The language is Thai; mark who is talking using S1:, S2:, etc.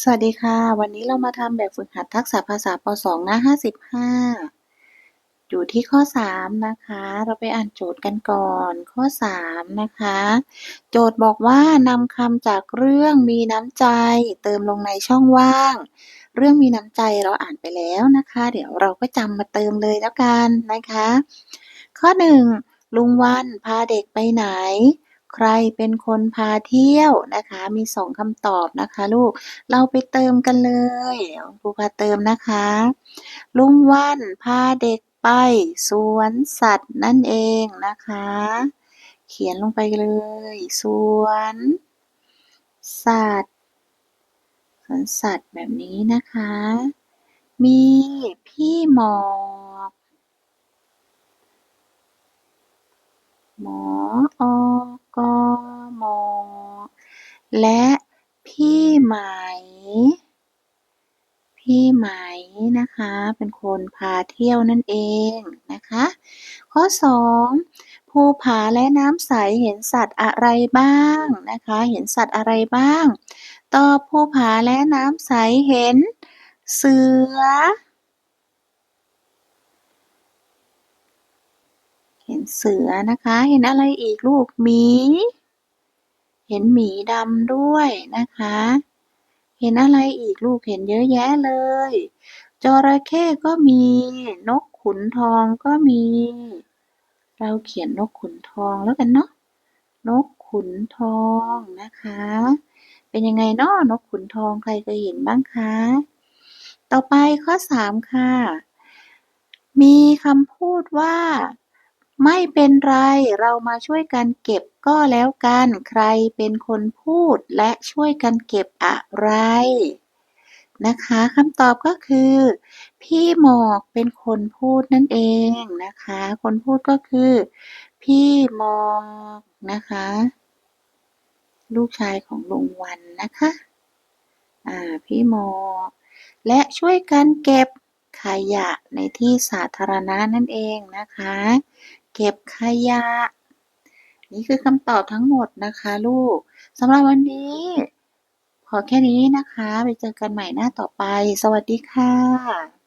S1: สวัสดีค่ะ วันนี้เรามาทำแบบฝึกหัดทักษะภาษาป .2 หน้า 55 อยู่ที่ข้อ 3 นะคะ เราไปอ่านโจทย์กันก่อนข้อ 3 นะคะ โจทย์บอกว่านำคำจากเรื่องมีน้ำใจ เติมลงในช่องว่าง เรื่องมีน้ำใจเราอ่านไปแล้วนะคะ เดี๋ยวเราก็จำมาเติมเลยแล้วกันนะคะ ข้อ 1 ลุงวันพาเด็กไปไหน ใครเป็นคนพาเที่ยวนะคะ มี2คำตอบนะคะลูก เราไปเติมกันเลยครูพาเติมนะคะ ลุงวันพาเด็กไปสวนสัตว์นั่นเองนะคะ เขียนลงไปเลย สวน สัตว์สวนสัตว์แบบนี้นะคะ มีพี่หมอกหมออกมอ และพี่ไหม พี่ไหมนะคะ เป็นคนพาเที่ยวนั่นเองนะคะ ข้อ 2 ภูผาและน้ำใสเห็นสัตว์อะไรบ้างนะคะ เห็นสัตว์อะไรบ้าง ตอบภูผาและน้ำใสเห็น เสือ เห็นเสือนะคะ เห็นอะไรอีกลูกหมี เห็นหมีดำด้วยนะคะ เห็นอะไรอีกลูกเห็นเยอะแยะเลย จระเข้ก็มี นกขุนทองก็มี เราเขียนนกขุนทองแล้วกันเนาะ นกขุนทองนะคะ เป็นยังไงเนาะนกขุนทองใครเคยเห็นบ้างคะ ต่อไปข้อ3ค่ะ มีคำพูดว่า ไม่เป็นไร เรามาช่วยกันเก็บก็แล้วกัน ใครเป็นคนพูด และช่วยกันเก็บอะไร นะคะคำตอบก็คือ พี่หมอกเป็นคนพูดนั่นเองนะคะ คนพูดก็คือ พี่หมอกนะคะ ลูกชายของลุงวันนะคะอ่าพี่หมอกและช่วยกันเก็บขยะในที่สาธารณะนั่นเองนะคะ เก็บขยะ นี่คือคำตอบทั้งหมดนะคะลูกสำหรับวันนี้พอแค่นี้นะคะ ไปเจอกันใหม่หน้าต่อไป สวัสดีค่ะ